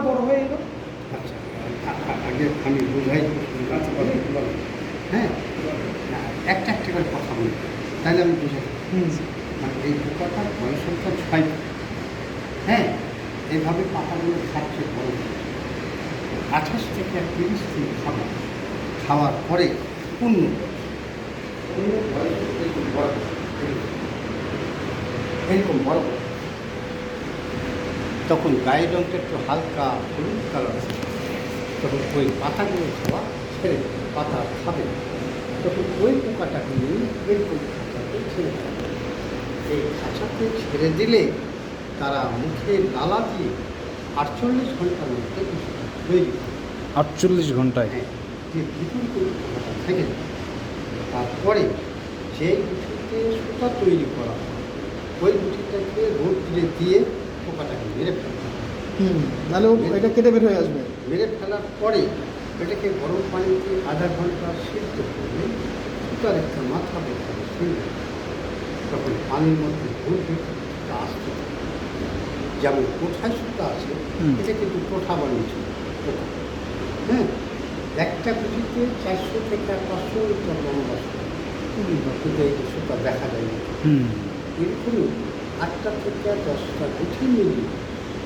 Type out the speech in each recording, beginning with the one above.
বড় হয়ে এলো। আচ্ছা আগে আমি বুঝাই। হ্যাঁ একটা একটা করে কথা বলি। তাহলে আমি বুঝাই। মানে এই পোকাটা জনসংখ্যা ছয়। হ্যাঁ এইভাবে পাতাগুলো খাচ্ছে বড়। আঠাশ থেকে তিরিশ দিন খাবার। খাওয়ার পরে পূর্ণ। পূর্ণ বয়স এরকম বড়। এরকম বড়। তখন গায়ের রঙটা একটু হালকা হলুদ কালার আছে। তখন ওই পাতাগুলো খাওয়া ছেড়ে পাতা খাবে তখন ওই পোকাটাকে নিয়ে এরকম খাঁচাতে ছেড়ে। এই খাঁচাতে ছেড়ে দিলে তারা মুখে লালা দিয়ে আটচল্লিশ ঘণ্টার মধ্যে তৈরি আটচল্লিশ ঘন্টায়? হ্যাঁ যে ভিতর করে পোকাটা থেকে তারপরে যে গুটিতে সুতা তৈরি করা হয় ওই গুটিটাকে রোদ দিয়ে পোকাটাকে মেরে ফেলা। হুম তাহলে এটা কেটে বের হয়ে আসবে। মেরে ফেলার পরে এটাকে গরম পানিতে আধা ঘণ্টা সিদ্ধ করলে সুতার একটা মাথা বেরোবে শুনবে তখন পানির মধ্যে ঘুরবে তা আসতে যেমন কোঠায় সুতা আছে এটা কিন্তু কোঠা বানিয়েছিল কোঠা। হ্যাঁ একটা গুটিতে চারশো থেকে পাঁচশো লিটার লম্বা সুতা কিন্তু এই সুতা দেখা যায় এরকমই আটটা থেকে দশটা গুটি মিলিয়ে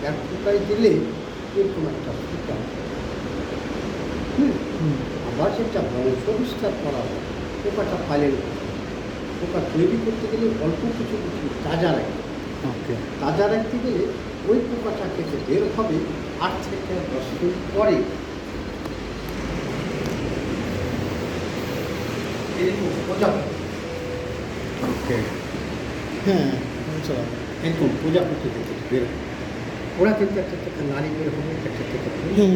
এক ফুটায় দিলে এরকম একটা হুম আবার সেটা বংশ বিস্তার করা হয়। পোকাটা পালেন পোকা তৈরি করতে গেলে অল্প কিছু কিছু তাজা রাখতে ওকে। তাজা রাখতে গেলে ওই পোকাটা থেকে বের হবে আট থেকে দশ দিন পরে। এরকম প্রজাপতি ওকে হ্যাঁ আচ্ছা এরকম প্রজাপতি থেকে বের হবে। ওরা কিন্তু একটা থেকে নারী বের হবে একটা থেকে পুরুষ হুম